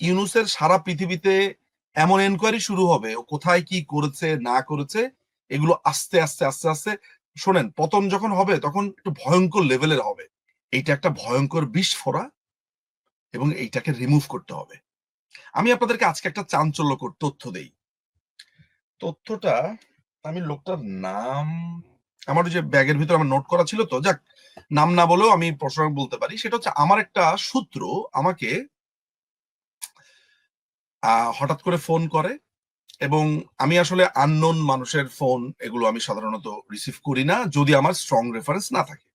ইউনুসের সারা পৃথিবীতে এমন এনকোয়ারি শুরু হবে, ও কোথায় কি করেছে, না করেছে, এগুলো আস্তে আস্তে আস্তে আস্তে, শোনেন, পতন যখন হবে, তখন একটু ভয়ঙ্কর লেভেলের হবে। এইটা একটা ভয়ঙ্কর বিস্ফোরা এবং এইটাকে রিমুভ করতে হবে। আমি আপনাদেরকে আজকে একটা চাঞ্চল্যকর তথ্য দেই। তথ্যটা, আমি লোকটার নাম, আমার যে ব্যাগের ভিতরে আমার নোট করা ছিল তো, যাক, নাম না বলেও আমি প্রশ্ন বলতে পারি। সেটা হচ্ছে, আমার একটা সূত্র আমাকে হঠাৎ করে ফোন করে এবং আমি আসলে আননোন মানুষের ফোন এগুলো আমি সাধারণত রিসিভ করি না যদি আমার স্ট্রং রেফারেন্স না থাকে।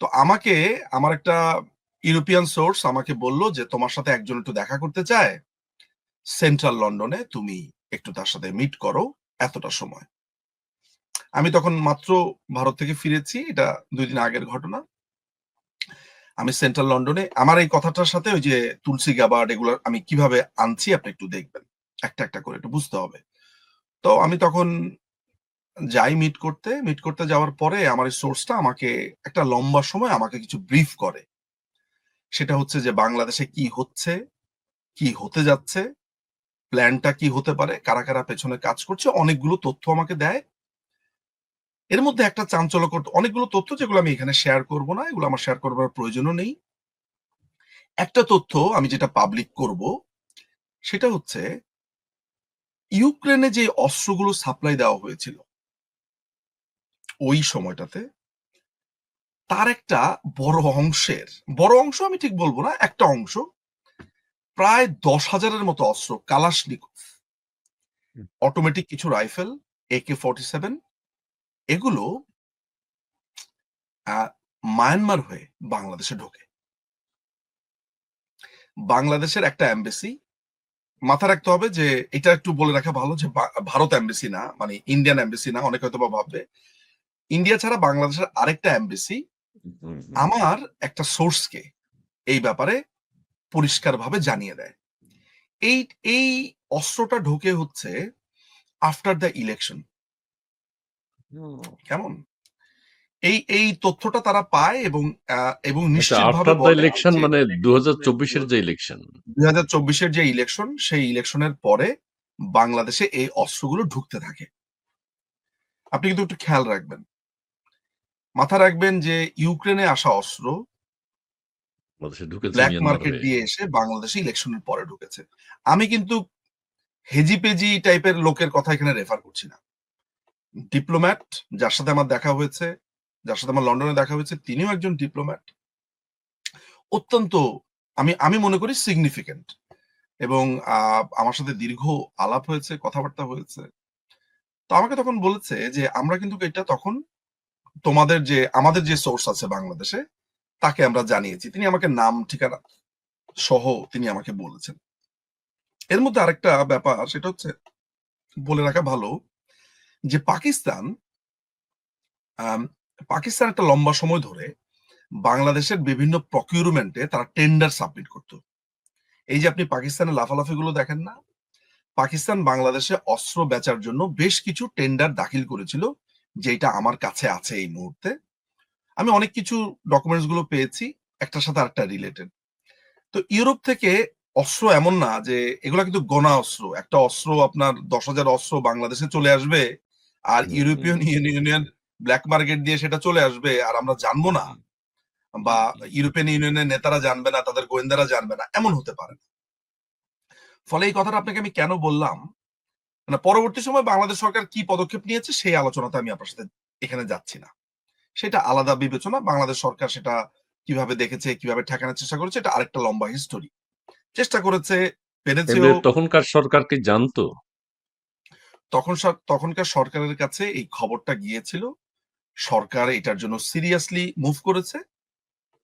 তো আমাকে, আমার একটা ইউরোপিয়ান সোর্স আমাকে বলল যে, তোমার সাথে একজন একটু দেখা করতে চায়। সেন্ট্রাল লন্ডনে তুমি একটু তার সাথে মিট করো এতটা সময়। আমি তখন মাত্র ভারত থেকে ফিরেছি, এটা দুই দিন আগের ঘটনা। আমি সেন্ট্রাল লন্ডনে, আমার এই কথাটার সাথে ওই যে তুলসী গাবার্ড এগুলো আমি কীভাবে আনছি আপনি একটু দেখবেন। একটা একটা করে একটু বুঝতে হবে। তো আমি তখন যাই মিট করতে মিট করতে যাওয়ার পরে আমার এই সোর্সটা আমাকে একটা লম্বা সময় আমাকে কিছু ব্রিফ করে। সেটা হচ্ছে যে বাংলাদেশে কি হচ্ছে, কি হতে যাচ্ছে প্ল্যানটা কি হতে পারে, কারা কারা পেছনে কাজ করছে, অনেকগুলো তথ্য আমাকে দেয়। এর মধ্যে একটা চাঞ্চল্যকর অনেকগুলো তথ্য যেগুলো আমি এখানে শেয়ার করব না এগুলো আমার শেয়ার করবার প্রয়োজনও নেই একটা তথ্য আমি যেটা পাবলিক করব সেটা হচ্ছে ইউক্রেনে যে অস্ত্রগুলো সাপ্লাই দেওয়া হয়েছিল ওই সময়টাতে তার একটা বড় অংশের বড় অংশ আমি ঠিক বলব না একটা অংশ প্রায় দশ হাজারের মতো অস্ত্র কালাশনিকভ। অটোমেটিক কিছু রাইফেল একে ফর্টি সেভেন এগুলো আহ, মায়ানমার হয়ে বাংলাদেশে ঢোকে। বাংলাদেশের একটা এমবেসি মাথা রাখতে হবে যে এটা একটু বলে রাখা ভালো যে ভারত এমবেসি না মানে ইন্ডিয়ান এমবেসি না অনেকে হয়তো বা ভাববে। ইন্ডিয়া ছাড়া বাংলাদেশের আরেকটা এমবেসি আমার একটা সোর্সকে এই ব্যাপারে পরিষ্কারভাবে জানিয়ে দেয়। এই এই অস্ত্রটা ঢোকে হচ্ছে আফটার দ্য ইলেকশন কেমন? এই এই তথ্যটা তারা পায় এবং এবং নিশ্চিতভাবে দ্য বলে ইলেকশন মানে দু হাজার চব্বিশের যে ইলেকশন দুই হাজার চব্বিশের যে ইলেকশন সেই ইলেকশনের পরে বাংলাদেশে এই অস্ত্রগুলো ঢুকতে থাকে। আপনি কিন্তু একটু খেয়াল রাখবেন। মাথা রাখবেন যে ইউক্রেনে আসা অস্ত্র বাংলাদেশে ব্ল্যাক মার্কেট দিয়ে এসে বাংলাদেশে ইলেকশনের পরে ঢুকেছে। আমি কিন্তু হেজি পেজি টাইপের লোকের কথা এখানে রেফার করছি না। ডিপ্লোম্যাট যার সাথে আমার দেখা হয়েছে, যার সাথে আমার লন্ডনে দেখা হয়েছে, তিনিও একজন ডিপ্লোম্যাট অত্যন্ত আমি আমি মনে করি সিগনিফিকেন্ট এবং আমার সাথে দীর্ঘ আলাপ হয়েছে, কথাবার্তা হয়েছে। তো আমাকে তখন বলেছে যে, আমরা কিন্তু এটা তখন তোমাদের যে, আমাদের যে সোর্স আছে বাংলাদেশে, তাকে আমরা জানিয়েছি। তিনি আমাকে নাম, ঠিকানা সহ তিনি আমাকে বলেছেন। এর মধ্যে আরেকটা ব্যাপার, সেটা হচ্ছে, বলে রাখা ভালো যে পাকিস্তান পাকিস্তান একটা লম্বা সময় ধরে বাংলাদেশের বিভিন্ন প্রকিউরমেন্টে তারা টেন্ডার সাবমিট করতো। এই যে আপনি পাকিস্তানের লাফালাফি গুলো দেখেন না, পাকিস্তান বাংলাদেশে অস্ত্র বেচার জন্য বেশ কিছু টেন্ডার দাখিল করেছিল যেটা আমার কাছে আছে এই মুহূর্তে। আমি অনেক কিছু ডকুমেন্টসগুলো পেয়েছি, একটার সাথে আরেকটা রিলেটেড তো ইউরোপ থেকে অস্ত্র এমন না যে, এগুলা কিন্তু গণা অস্ত্র একটা অস্ত্র আপনার দশ হাজার অস্ত্র বাংলাদেশে চলে আসবে আর ইউরোপিয়ান ইউনিয়ন ব্ল্যাক মার্কেট দিয়ে সেটা চলে আসবে আর আমরা জানব না। বা ইউরোপিয়ান ইউনিয়নের নেতারা জানবে না তাদের গোয়েন্দারা জানবে না এমন হতে পারে ফলে এই কথাটা আপনাকে আমি কেন বললাম? মানে পরবর্তী সময় বাংলাদেশ সরকার কি পদক্ষেপ নিয়েছে সেই আলোচনাতে আমি আপনার সাথে এখানে যাচ্ছি না। সেটা আলাদা বিবেচনা বাংলাদেশ সরকার সেটা কীভাবে দেখেছে কীভাবে ঠেকানোর চেষ্টা করেছে এটা আরেকটা লম্বা হিস্টোরি চেষ্টা করেছে তখনকার সরকার কি জানতো? তখন তখনকার সরকারের কাছে এই খবরটা গিয়েছিল। সরকার এটার জন্য সিরিয়াসলি মুভ করেছে।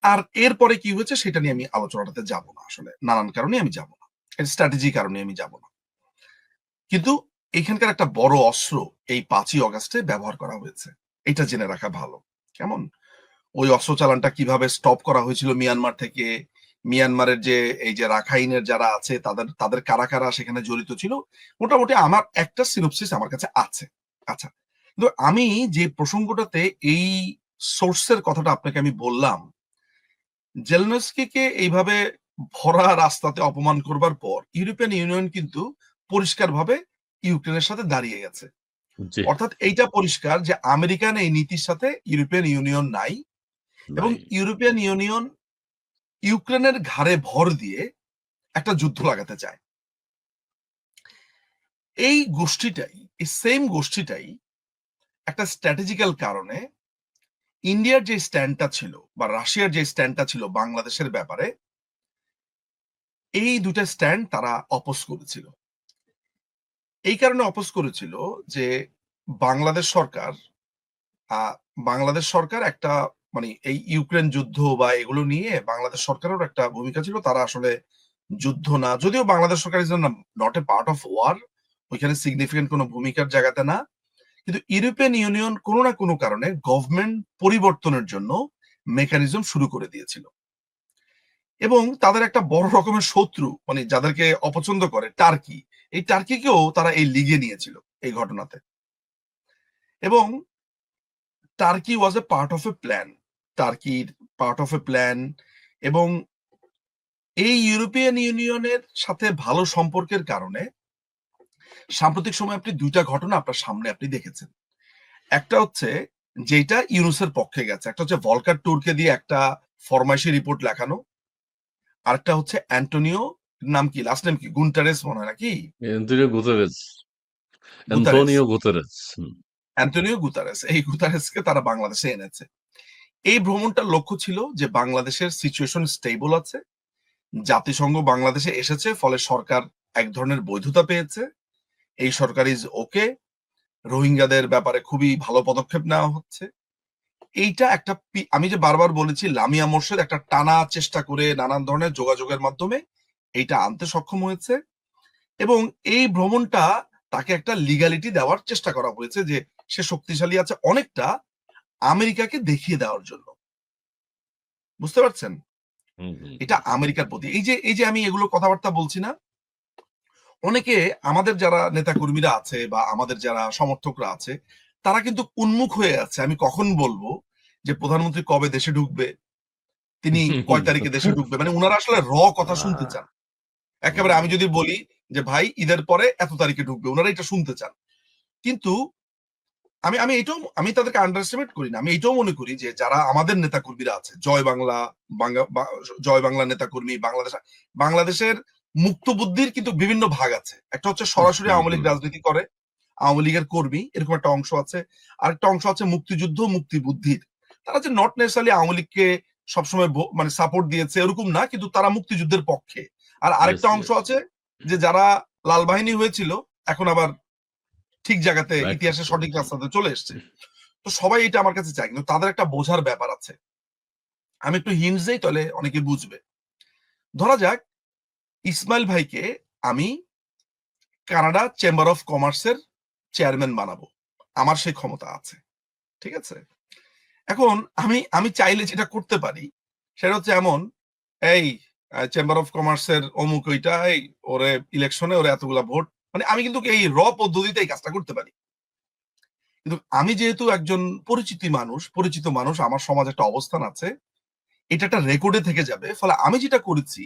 আর এরপরে কি হয়েছে সেটা নিয়ে আমি আলোচনাটাতে যাব না আসলে। নানান কারণে আমি যাব না। স্ট্র্যাটেজি কারণে আমি যাব না। কিন্তু এখানকার একটা বড় অস্ত্র এই পাঁচই অগাস্টে ব্যবহার করা হয়েছে। এটা জেনে রাখা ভালো। কেমন? ওই অস্ত্র চালানটা কীভাবে স্টপ করা হয়েছিল মিয়ানমার থেকে? মিয়ানমারের যে এই যে রাখাইনের যারা আছে তাদের তাদের কারা কারা সেখানে জড়িত ছিল? মোটামুটি আমার একটা সিনোপসিস আমার কাছে আছে। আচ্ছা কিন্তু আমি যে প্রসঙ্গটাতে এই সোর্সের কথাটা আপনাকে আমি বললাম জেলনস্কিকে এইভাবে ভরা রাস্তাতে অপমান করবার পর ইউরোপিয়ান ইউনিয়ন কিন্তু পরিষ্কারভাবে ইউক্রেনের সাথে দাঁড়িয়ে গেছে। অর্থাৎ এইটা পরিষ্কার যে আমেরিকান এই নীতির সাথে ইউরোপিয়ান ইউনিয়ন নাই। এবং ইউরোপিয়ান ইউনিয়ন ইউক্রেনের ঘাড়ে ভর দিয়ে একটা যুদ্ধ লাগাতে চায়। এই গোষ্ঠীটাই, এই সেম গোষ্ঠীটাই একটা স্ট্র্যাটেজিক্যাল কারণে ইন্ডিয়ার যে স্ট্যান্ডটা ছিল বা রাশিয়ার যে স্ট্যান্ডটা ছিল বাংলাদেশের ব্যাপারে, এই দুটা স্ট্যান্ড তারা অপোজ করেছিল। এই কারণে অপোজ করেছিল যে বাংলাদেশ সরকার বাংলাদেশ সরকার একটা মানে এই ইউক্রেন যুদ্ধ বা এগুলো নিয়ে বাংলাদেশ সরকারের একটা ভূমিকা ছিল। তারা আসলে যুদ্ধ না, যদিও বাংলাদেশ সরকার is not a part of war ওইখানে সিগনিফিকেন্ট কোনো ভূমিকার জায়গাতে না। কিন্তু ইউরোপিয়ান ইউনিয়ন কোনো না কোনো কারণে গভর্নমেন্ট পরিবর্তনের জন্য মেকানিজম শুরু করে দিয়েছিল। এবং তাদের একটা বড় রকমের শত্রু মানে যাদেরকে অপছন্দ করে, টার্কি। এই টার্কিকেও তারা এই লিগে নিয়েছিল এই ঘটনাতে। এবং Turkey was a part of a plan টার্কির part of a plan এবং এই ইউরোপিয়ান ইউনিয়নের সাথে ভালো সম্পর্কের কারণে সাম্প্রতিক সময় আপনি দুইটা ঘটনা আপনার সামনে আপনি দেখেছেন। একটা হচ্ছে যেটা ইউনুসের পক্ষে গেছে একটা হচ্ছে ভলকার ট্যুরকে দিয়ে একটা ফরমাইশি রিপোর্ট লেখানো আরেকটা হচ্ছে অ্যান্টোনিও নাম কি লাস্ট নেম কি গুন্টারেস মনে হয় নাকি? Antonio Guterres. Antonio Guterres Antonio Guterres এই গুতারেসকে তারা বাংলাদেশে এনেছে। এই ভ্রমণটার লক্ষ্য ছিল যে বাংলাদেশের সিচুয়েশন স্টেবল আছে। জাতিসংঘ বাংলাদেশে এসেছে, ফলে সরকার এক ধরনের বৈধতা পেয়েছে। এই সরকার ইজ ওকে রোহিঙ্গাদের ব্যাপারে খুবই ভালো পদক্ষেপ নেওয়া হচ্ছে। এইটা একটা আমি যে বারবার বলেছি, লামিয়া মোর্শেদ একটা টানা চেষ্টা করে নানান ধরনের যোগাযোগের মাধ্যমে এইটা আনতে সক্ষম হয়েছে। এবং এই ভ্রমণটা তাকে একটা লিগালিটি দেওয়ার চেষ্টা করা হয়েছে যে সে শক্তিশালী আছে অনেকটা আমেরিকাকে দেখিয়ে দেওয়ার জন্য। বুঝতে পারছেন। এটা আমেরিকার প্রতি। এই যে এই যে আমি এগুলো কথাবার্তা বলছি না অনেকে আমাদের যারা নেতাকর্মীরা আছে বা আমাদের যারা সমর্থকরা আছে তারা কিন্তু উন্মুখ হয়ে আছে। আমি কখন বলব যে প্রধানমন্ত্রী কবে দেশে ঢুকবে? তিনি কয় তারিখে দেশে ঢুকবে? মানে ওনারা আসলে র কথা শুনতে চান। একেবারে আমি যদি বলি যে ভাই ঈদের পরে এত তারিখে ঢুকবে। ওনারা এটা শুনতে চান। কিন্তু আমি আমি এটাও আমি তাদেরকে আন্ডারস্টিমেট করি না। আমি এটাও মনে করি যে যারা আমাদের নেতাকর্মীরা আছে জয় বাংলা জয় বাংলা নেতাকর্মী বাংলাদেশ বাংলাদেশের মুক্ত বুদ্ধির কিন্তু বিভিন্ন ভাগ আছে। একটা হচ্ছে সরাসরি আওয়ামী লীগ রাজনীতি করে আওয়ামী লীগের কর্মী এরকম একটা অংশ আছে। আরেকটা অংশ আছে মুক্তিযুদ্ধ মুক্তি বুদ্ধির তারা যে নট নেসারি আওয়ামী লীগকে সবসময় মানে সাপোর্ট দিয়েছে এরকম না কিন্তু তারা মুক্তিযুদ্ধের পক্ষে। আর আরেকটা অংশ আছে যে যারা লাল বাহিনী হয়েছিল এখন আবার ঠিক জায়গাতে. ইতিহাসের সঠিক রাস্তাতে চলে এসছে। তো সবাই এটা আমার কাছে চায় কিন্তু তাদের একটা বোঝার ব্যাপার আছে। আমি একটু হিন্টস দেই তাহলে অনেকে বুঝবে। ধরা যাক ইসমাইল ভাইকে আমি কানাডা চেম্বার অফ কমার্সের চেয়ারম্যান বানাবো। আমার সেই ক্ষমতা আছে। ঠিক আছে? এখন আমি আমি চাইলে যেটা করতে পারি সেটা হচ্ছে এমন এই চেম্বার অফ কমার্সের অমুক ওইটা এই ওরে ইলেকশনে ওরে এতগুলা ভোট মানে আমি কিন্তু এই র পদ্ধতিতে এই কাজটা করতে পারি। কিন্তু আমি যেহেতু একজন পরিচিত মানুষ পরিচিত মানুষ আমার সমাজ একটা অবস্থান আছে এটা একটা রেকর্ডে থেকে যাবে। ফলে আমি যেটা করেছি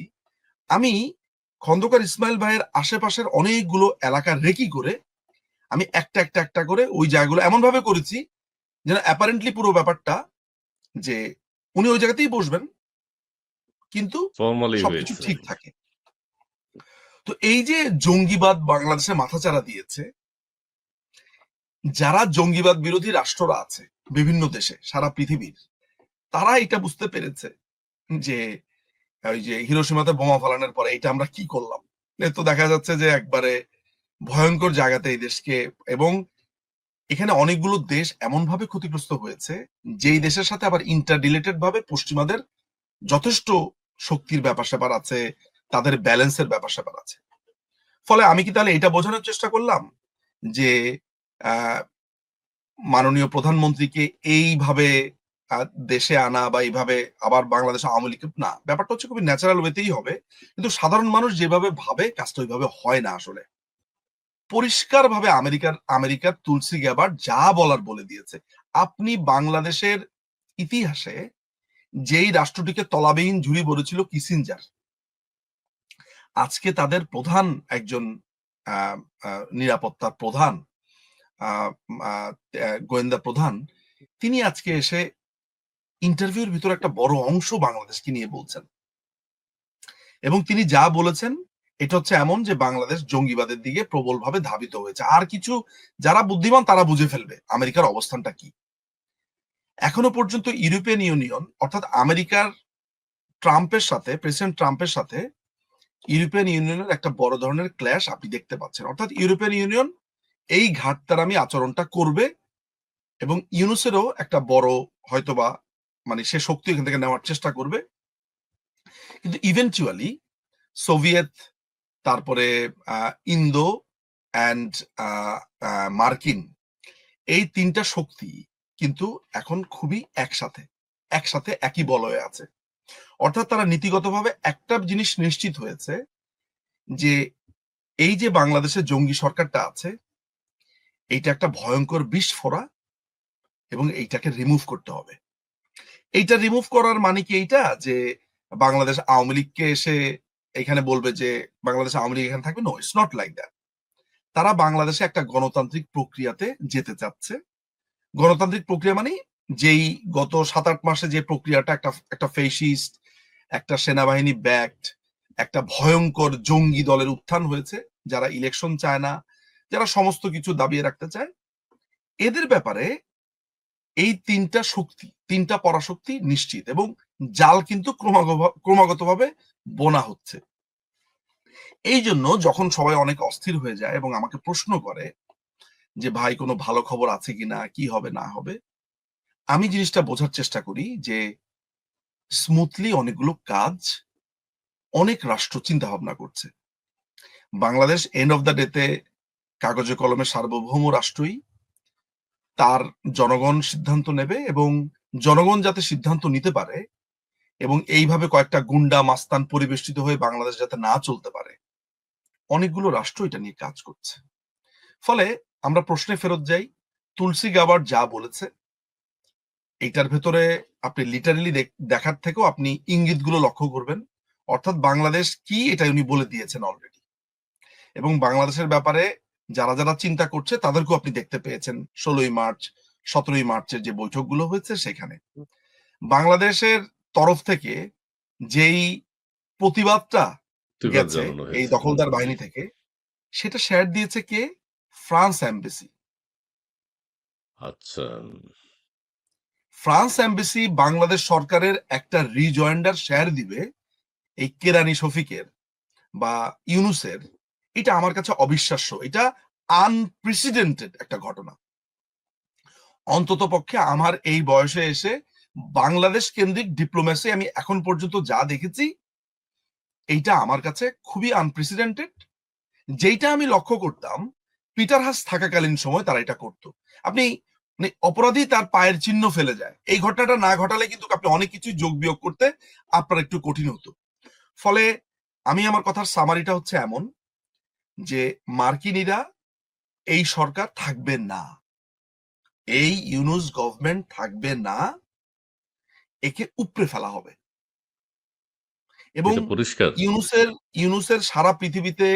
আমি খন্দকার ইসমাইল ভাইয়ের আশেপাশের অনেকগুলো এলাকা রেকি করে আমি একটা একটা একটা করে ওই জায়গাগুলো এমন ভাবে করেছি যেন অ্যাপারেন্টলি পুরো ব্যাপারটা যে উনি ওই জায়গাতেই বসবেন কিন্তু সবকিছু ঠিক থাকে। তো এই যে জঙ্গিবাদ বাংলাদেশে মাথাচাড়া দিয়েছে, যারা জঙ্গিবাদ বিরোধী রাষ্ট্ররা আছে, বিভিন্ন দেশে, সারা পৃথিবীর, তারা এটা বুঝতে পেরেছে যে, ওই যে হিরোসীমাতে বোমা ফালানোর পরে এটা আমরা কি করলাম? তো দেখা যাচ্ছে যে একবারে ভয়ঙ্কর জায়গাতে এই দেশকে এবং এখানে অনেকগুলো দেশ এমন ভাবে ক্ষতিগ্রস্ত হয়েছে, যেই দেশের সাথে আবার ইন্টারডিলেটেড ভাবে পশ্চিমাদের যথেষ্ট শক্তির ব্যাপার স্যাপার আছে তাদের ব্যালেন্সের ব্যাপার স্যাপার আছে। ফলে আমি কি তাহলে এটা বোঝানোর চেষ্টা করলাম যে মাননীয় প্রধানমন্ত্রীকে এইভাবে দেশে আনা বা এইভাবে আবার বাংলাদেশ আওয়ামী লীগ না, ব্যাপারটা হচ্ছে খুবই ন্যাচারাল ওয়েতেই হবে। কিন্তু সাধারণ মানুষ যেভাবে ভাবে, কাজটা ওইভাবে হয় না আসলে। পরিষ্কার ভাবে আমেরিকার আমেরিকার তুলসী গ্যাবার যা বলার বলে দিয়েছে। আপনি বাংলাদেশের ইতিহাসে যেই রাষ্ট্রটিকে তলাবিহীন ঝুড়ি বলেছিল কিসিনজার আজকে তাদের প্রধান একজন নিরাপত্তার প্রধান গোয়েন্দা প্রধান, তিনি আজকে এসে ইন্টারভিউর ভিতরে একটা বড় অংশ বাংলাদেশকে নিয়ে বলছেন। এবং তিনি যা বলেছেন, এটা হচ্ছে এমন যে বাংলাদেশ জঙ্গিবাদের দিকে প্রবলভাবে ধাবিত হয়েছে। আর কিছু যারা বুদ্ধিমান তারা বুঝে ফেলবে আমেরিকার অবস্থানটা কি। এখনও পর্যন্ত ইউরোপিয়ান ইউনিয়ন, অর্থাৎ আমেরিকার ট্রাম্পের সাথে, প্রেসিডেন্ট ট্রাম্পের সাথে ইউরোপিয়ান ইউনিয়নের একটা বড় ধরনের ক্ল্যাশ আপনি দেখতে পাচ্ছেন। অর্থাৎ ইউরোপিয়ান ইউনিয়ন এই ঘাটতারামি আচরণটা করবে এবং ইউনুসেরও একটা বড় হয়তোবা মানে সে শক্তি এখান থেকে নেওয়ার চেষ্টা করবে। কিন্তু ইভেন্চুয়ালি সোভিয়েত তারপরে ইন্দো অ্যান্ড মার্কিন এই তিনটা শক্তি কিন্তু এখন খুবই একসাথে একসাথে একই বলয়ে আছে। অর্থাৎ তারা নীতিগতভাবে একটা জিনিস নিশ্চিত হয়েছে যে এই যে বাংলাদেশের জঙ্গি সরকারটা আছে, এইটা একটা ভয়ঙ্কর বিস্ফোরা এবং এইটাকে রিমুভ করতে হবে। এইটা রিমুভ করার মানে কি এইটা? যে বাংলাদেশ আওয়ামী লীগকে এসে এখানে বলবে যে বাংলাদেশ আওয়ামী লীগ এখানে থাকবে? No it's not like that তারা বাংলাদেশে একটা গণতান্ত্রিক প্রক্রিয়াতে যেতে চাচ্ছে। গণতান্ত্রিক প্রক্রিয়া মানে যেই গত সাত আট মাসে যে প্রক্রিয়াটা, একটা একটা ফেসিস্ট একটা সেনাবাহিনী ব্যাক্ট একটা ভয়ঙ্কর জঙ্গি দলের উত্থান হয়েছে, যারা ইলেকশন চায় না, যারা সমস্ত কিছু দাবিয়ে রাখতে চায়, এদের ব্যাপারে এই তিনটা শক্তি, তিনটা পরাশক্তি নিশ্চিত এবং জাল কিন্তু ক্রমাগত- ক্রমাগতভাবে বোনা হচ্ছে। এই জন্য যখন সবাই অনেক অস্থির হয়ে যায় এবং আমাকে প্রশ্ন করে যে, ভাই, কোনো ভালো খবর আছে কিনা? কি হবে, না হবে? আমি জিনিসটা বোঝার চেষ্টা করি যে স্মুথলি অনেকগুলো কাজ অনেক রাষ্ট্র চিন্তা ভাবনা করছে। বাংলাদেশ এন্ড অফ দ্য ডেতে কাগজে কলমে সার্বভৌম রাষ্ট্রই। তার জনগণ সিদ্ধান্ত নেবে এবং জনগণ যাতে সিদ্ধান্ত নিতে পারে এবং এইভাবে কয়েকটা গুন্ডা মাস্তান পরিবেষ্টিত হয়ে বাংলাদেশ যাতে না চলতে পারে, অনেকগুলো রাষ্ট্র এটা নিয়ে কাজ করছে। ফলে আমরা প্রশ্নে ফেরত যাই, তুলসী গাবার যা বলেছে এইটার ভেতরে আপনি লিটারেলি দেখার থেকেও আপনি ইঙ্গিতগুলো লক্ষ্য করবেন। অর্থাৎ বাংলাদেশ কি এটা উনি বলে দিয়েছেন অলরেডি এবং বাংলাদেশের ব্যাপারে যারা যারা চিন্তা করছে তাদেরকেও আপনি দেখতে পেয়েছেন ষোলোই মার্চ সতেরোই মার্চের যে বৈঠকগুলো হয়েছে সেখানে। বাংলাদেশের তরফ থেকে যেই প্রতিবাদটা গেছে এই দখলদার বাহিনী থেকে সেটা শেয়ার দিয়েছে কে? France embassy. আচ্ছা। ফ্রান্স এম্বাসি বাংলাদেশ সরকারের একটা রিজয়েন্ডার শেয়ার দিবে এই কেরানি শফিকের বা ইউনুসের। এটা আমার কাছে অবিশ্বাস্য। এটা আনপ্রেসিডেন্টেড একটা ঘটনা। অন্তত পক্ষে আমার এই বয়সে এসে বাংলাদেশ কেন্দ্রিক ডিপ্লোমেসি আমি এখন পর্যন্ত যা দেখেছি, এইটা আমার কাছে খুবই আনপ্রেসিডেন্টেড যেইটা আমি লক্ষ্য করতাম, পিটার হাস থাকাকালীন সময় তারা এটা করতো। আপনি অপরাধী তার পায়ের চিহ্ন ফেলে যায়। এই ঘটনাটা না ঘটালে কিন্তু আপনি অনেক কিছু যোগ বিয়োগ করতে আপনার একটু কঠিন হতো। ফলে আমি আমার কথার সামারিটা হচ্ছে এমন যে মার্কিনীরা এই সরকার থাকবে না। এই ইউনুস গভর্নমেন্ট থাকবে না একে উপড়ে ফেলা হবে। এবং ইউনুসের ইউনুসের সারা পৃথিবীতে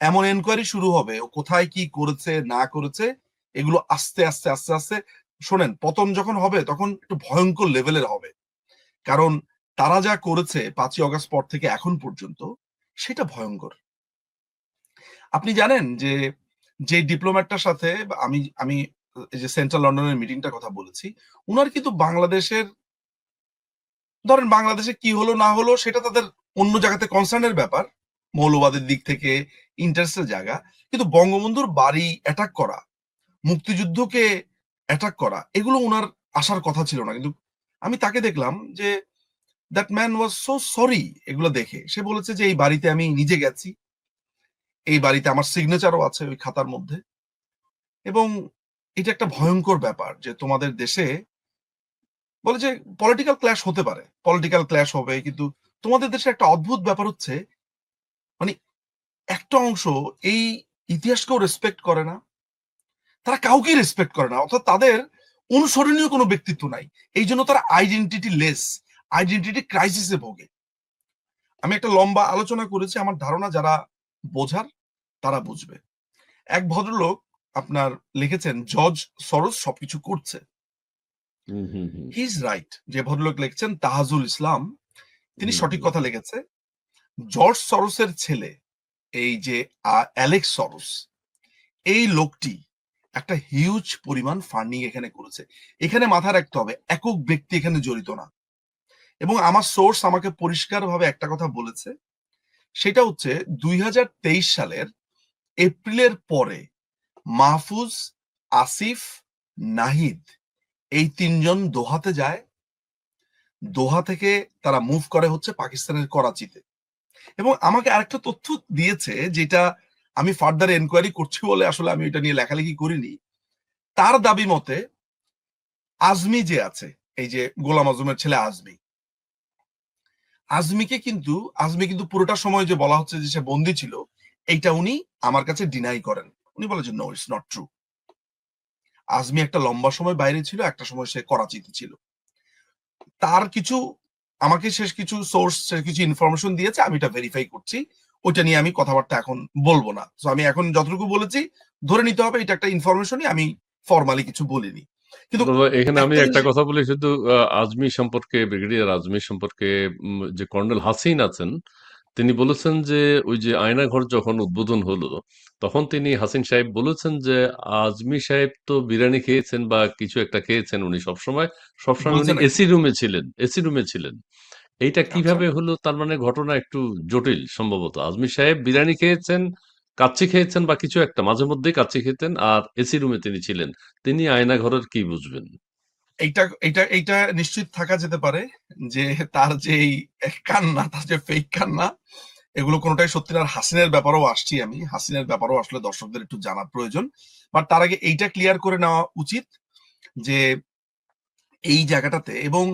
এমন এনকোয়ারি শুরু হবে ও কোথায় কি করেছে না করেছে এগুলো আস্তে আস্তে আস্তে আস্তে শোনেন, পতন যখন হবে তখন একটু ভয়ঙ্কর লেভেলের হবে। কারণ তারা যা করেছে পাঁচই অগস্ট পর থেকে এখন পর্যন্ত সেটা ভয়ঙ্কর। আপনি জানেন যে যে ডিপ্লোম্যাটটার সাথে আমি আমি যে সেন্ট্রাল লন্ডনের মিটিংটার কথা বলেছি, উনার কিন্তু বাংলাদেশের ধরেন বাংলাদেশে কি হলো, না হলো সেটা তাদের অন্য জায়গাতে কনসার্নের ব্যাপার, মৌলবাদের দিক থেকে ইন্টারেস্টের জায়গা। কিন্তু বঙ্গবন্ধুর বাড়ি অ্যাটাক করা মুক্তিযুদ্ধকে অ্যাটাক করা, এগুলো ওনার আসার কথা ছিল না। কিন্তু আমি তাকে দেখলাম যে that man was so sorry এগুলো দেখে। সে বলেছে যে, এই বাড়িতে আমি নিজে গেছি। এই বাড়িতে আমার সিগনেচারও আছে ওই খাতার মধ্যে। এবং এটা একটা ভয়ঙ্কর ব্যাপার যে তোমাদের দেশে বলে যে পলিটিক্যাল ক্ল্যাশ হতে পারে। পলিটিক্যাল ক্ল্যাশ হবে, কিন্তু তোমাদের দেশে একটা অদ্ভুত ব্যাপার হচ্ছে মানে একটা অংশ এই ইতিহাসকেও রেসপেক্ট করে না তারা কাউকে রেসপেক্ট করে না অর্থাৎ তাদের অনুসরণীয় কোনো ব্যক্তিত্ব নাই। এই জন্য তারা আইডেন্টিটি লেস আইডেন্টিটি ক্রাইসিসে ভোগে। আমি একটা লম্বা আলোচনা করেছি আমার ধারণা যারা বোঝার তারা বুঝবে। এক ভদ্রলোক আপনার লিখেছেন জর্জ সরোজ সবকিছু করছে। হুম, হুম, হুম। হি রাইট যে ভদ্রলোক লিখছেন তাহাজুল ইসলাম তিনি সঠিক কথা লিখেছে জর্জ সরোসের ছেলে এই যে অ্যালেক্স সরোস এই লোকটি একটা হিউজ পরিমাণ ফান্ডিং এখানে করেছে। এখানে মাথায় রাখতে হবে, একক ব্যক্তি এখানে জড়িত না। এবং আমার সোর্স আমাকে পরিষ্কারভাবে একটা কথা বলেছে, সেটা হচ্ছে দুই সালের এপ্রিলের পরে মাহফুজ, আসিফ, নাহিদ এই তিনজন দোহাতে যায়। দোহা থেকে তারা মুভ করে হচ্ছে পাকিস্তানের করাচিতে। এবং আমাকে আরেকটা তথ্য দিয়েছে, যেটা আমি ফার্দার এনকোয়ারি করছি বলে আসলে আমি এটা নিয়ে লেখালেখি করিনি। তার দাবি মতে আজমি যে আছে, এই যে গোলাম আজমের ছেলে আজমি, আজমিকে কিন্তু, আজমি কিন্তু পুরোটা সময় যে বলা হচ্ছে যে সে বন্দি ছিল, এইটা উনি আমার কাছে ডিনাই করেন। উনি বলে যে no it's not true Azmi একটা লম্বা সময় বাইরে ছিল, একটা সময় সে করাচিতে ছিল। তার কিছু, আমাকে শেষ কিছু সোর্স কিছু ইনফরমেশন দিয়েছে, আমি এটা ভেরিফাই করছি। ওইটা নিয়ে আমি কথাবার্তা এখন বলব না। তো আমি এখন যতটুকু বলেছি ধরে নিতে হবে এটা একটা ইনফরমেশনই আমি ফর্মালি কিছু বলিনি। কিন্তু এখানে আমি একটা কথা বলি শুধু আজমি সম্পর্কে ব্রিগেডিয়ার আজমি সম্পর্কে যে কর্নেল হাসিন আছেন তিনি বলেছেন যে ওই যে আয়নাঘর যখন উদ্বোধন হলো তখন তিনি হাসিন সাহেব বলেছেন যে আজমি সাহেব তো বিরিয়ানি খেয়েছেন বা কিছু একটা খেয়েছেন উনি সবসময়। সবসময় উনি? এসি রুমে ছিলেন এসি রুমে ছিলেন। এইটা আচ্ছা। কীভাবে হলো? তার মানে ঘটনা একটু জটিল সম্ভবত। আজমি সাহেব বিরিয়ানি খেয়েছেন কাচ্চি খেয়েছেন বা কিছু একটা মাঝে মধ্যেই কাচ্চি খেতেন আর এসি রুমে তিনি ছিলেন। তিনি আয়না ঘরের কি বুঝবেন? এইটা এইটা এইটা নিশ্চিত থাকা যেতে পারে যে তার যে কান্না তার যে ফেক কান্না এগুলো কোনোটাই সত্যি না। আর হাসিনের ব্যাপারেও আসছি আমি। হাসিনের ব্যাপারেও আসলে দর্শকদের একটু জানার প্রয়োজন। বাট তার আগে এইটা ক্লিয়ার করে নেওয়া উচিত যে এই জায়গাটাতে এবং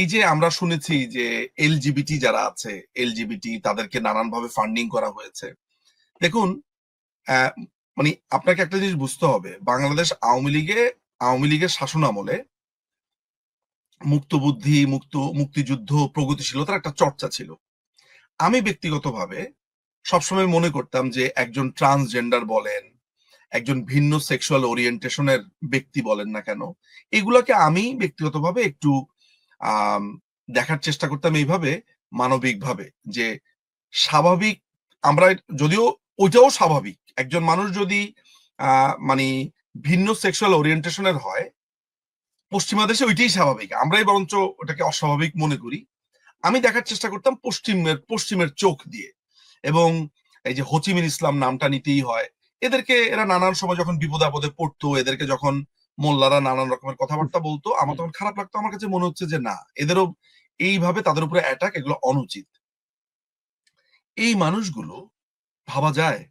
এই যে আমরা শুনেছি যে এলজিবিটি যারা আছে, এলজিবিটি তাদেরকে নানানভাবে ফান্ডিং করা হয়েছে। দেখুন মানে আপনাকে একটা জিনিস বুঝতে হবে, বাংলাদেশ আওয়ামী লীগে, আওয়ামী লীগের শাসন আমলে মুক্ত বুদ্ধি মুক্ত, মুক্তিযুদ্ধ, প্রগতিশীলতার একটা চর্চা ছিল। আমি ব্যক্তিগতভাবে সবসময় মনে করতাম যে একজন ট্রান্সজেন্ডার বলেন, একজন ভিন্ন সেক্সুয়াল ওরিয়েন্টেশনের ব্যক্তি বলেন না কেন, এগুলোকে আমি ব্যক্তিগতভাবে একটু দেখার চেষ্টা করতাম এইভাবে, মানবিকভাবে যে স্বাভাবিক আমরা যদিও ওইটাও স্বাভাবিক। একজন মানুষ যদি মানে ভিন্ন সেক্সুয়াল ওরিয়েন্টেশনের হয়, পশ্চিমা দেশে ওইটাই স্বাভাবিক। আমরাই বরঞ্চ ওটাকে অস্বাভাবিক মনে করি। আমি দেখার চেষ্টা করতাম পশ্চিমের পশ্চিমের চোখ দিয়ে এবং এই যে হোচিমিন ইসলাম নামটা নিতেই হয়। এদেরকে, এরা নানান সময় যখন বিপদ আপদে পড়তো, এদেরকে যখন মোল্লারা নানান রকমের কথাবার্তা বলতো আমার তখন খারাপ লাগতো আমার কাছে মনে হচ্ছে যে না এদেরও এইভাবে তাদের উপরে অ্যাটাক এগুলো অনুচিত। এই মানুষগুলো ভাবা যায়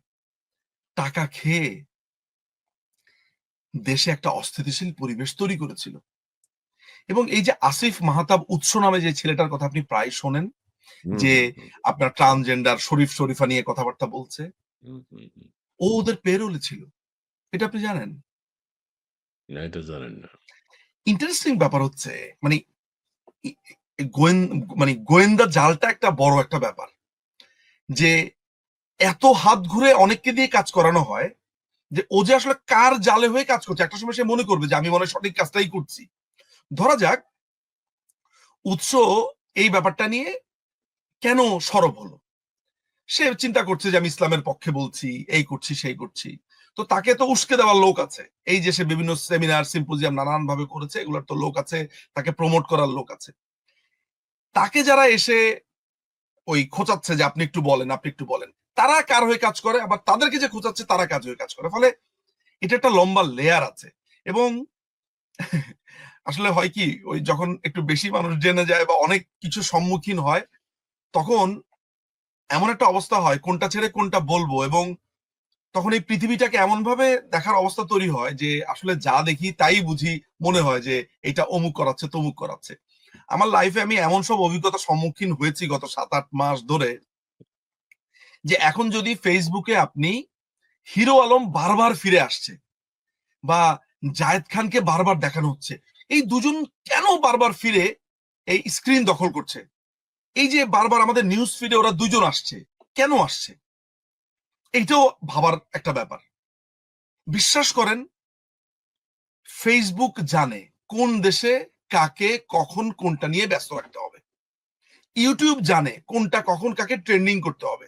টাকা খেয়ে দেশে একটা অস্থিতিশীল পরিবেশ তৈরি করেছিল। এবং এই যে আসিফ মাহতাব উৎস নামে যে ছেলেটার কথা আপনি প্রায় শোনেন যে আপনার ট্রান্সজেন্ডার শরীফ শরীফা নিয়ে কথাবার্তা বলছে। ও ওদের পেরোলে ছিল। এটা আপনি জানেন? জানেন না। ইন্টারেস্টিং ব্যাপার হচ্ছে মানে মানে গোয়েন্দা জালটা একটা বড় একটা ব্যাপার। যে এত হাত ঘুরে অনেককে দিয়ে কাজ করানো হয়, যে ও যে আসলে কার জালে হয়ে কাজ করছে, একটা সময় সে মনে করবে যে আমি মনে সঠিক কাজটাই করছি। ধরা যাক, উৎস এই ব্যাপারটা নিয়ে কেন সরব হলো? সে চিন্তা করছে যে আমি ইসলামের পক্ষে বলছি, এই করছি, সেই করছি। তো তাকে তো উস্কে দেওয়ার লোক আছে। এই যে সে বিভিন্ন সেমিনার সিম্পোজিয়াম নানান ভাবে করেছে, এগুলোর তো লোক আছে, তাকে প্রমোট করার লোক আছে। তাকে যারা এসে ওই খোঁচাচ্ছে যে আপনি একটু বলেন, আপনি একটু বলেন, তারা কার হয়ে কাজ করে? আবার তাদেরকে যে খোঁচাচ্ছে, তারা কাজ হয়ে কাজ করে? ফলে এটা একটা লম্বা লেয়ার আছে এবং আসলে হয় কি, ওই যখন একটু বেশি মানুষ জেনে যায় বা অনেক কিছু সম্মুখীন হয়, তখন এমন একটা অবস্থা হয়, কোনটা ছেড়ে কোনটা বলব এবং তখন এই পৃথিবীটাকে এমন ভাবে দেখার অবস্থা তৈরি হয় যে আসলে যা দেখি তাই বুঝি মনে হয় যে এটা অমুক করাচ্ছে, তমুক করাচ্ছে। আমার লাইফে আমি এমন সব অভিজ্ঞতা সম্মুখীন হয়েছি গত সাত আট মাস ধরে যে এখন যদি ফেসবুকে আপনি হিরো আলম বারবার ফিরে আসছে বা জায়েদ খানকে বারবার দেখানো হচ্ছে, এই দুজন কেন বারবার ফিরে এই স্ক্রিন দখল করছে? এই যে বারবার আমাদের নিউজ ফিডে ওরা দুজন আসছে, কেন আসছে? এইটাও ভাবার একটা ব্যাপার। বিশ্বাস করেন ফেসবুক জানে কোন দেশে কাকে কখন কোনটা নিয়ে ব্যস্ত রাখতে হবে। ইউটিউব জানে কোনটা কখন কাকে ট্রেন্ডিং করতে হবে।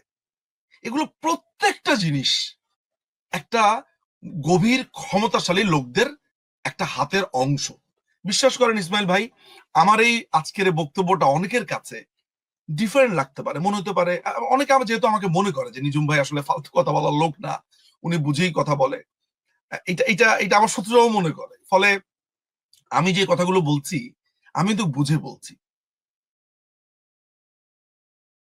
এগুলো প্রত্যেকটা জিনিস একটা গভীর ক্ষমতাশালী লোকদের একটা হাতের অংশ। বিশ্বাস করেন ইসমাইল ভাই, আমার এই আজকের বক্তব্যটা অনেকের কাছে ডিফারেন্ট লাগতে পারে, মনে হতে পারে অনেকে আমার যেহেতু আমাকে মনে করে যে নিজুম ভাই আসলে ফালতু কথা বলার লোক না, উনি বুঝেই কথা বলে এটা এটা এটা আমার শত্রুরাও মনে করে, ফলে আমি যে কথাগুলো বলছি, আমি তো বুঝে বলছি।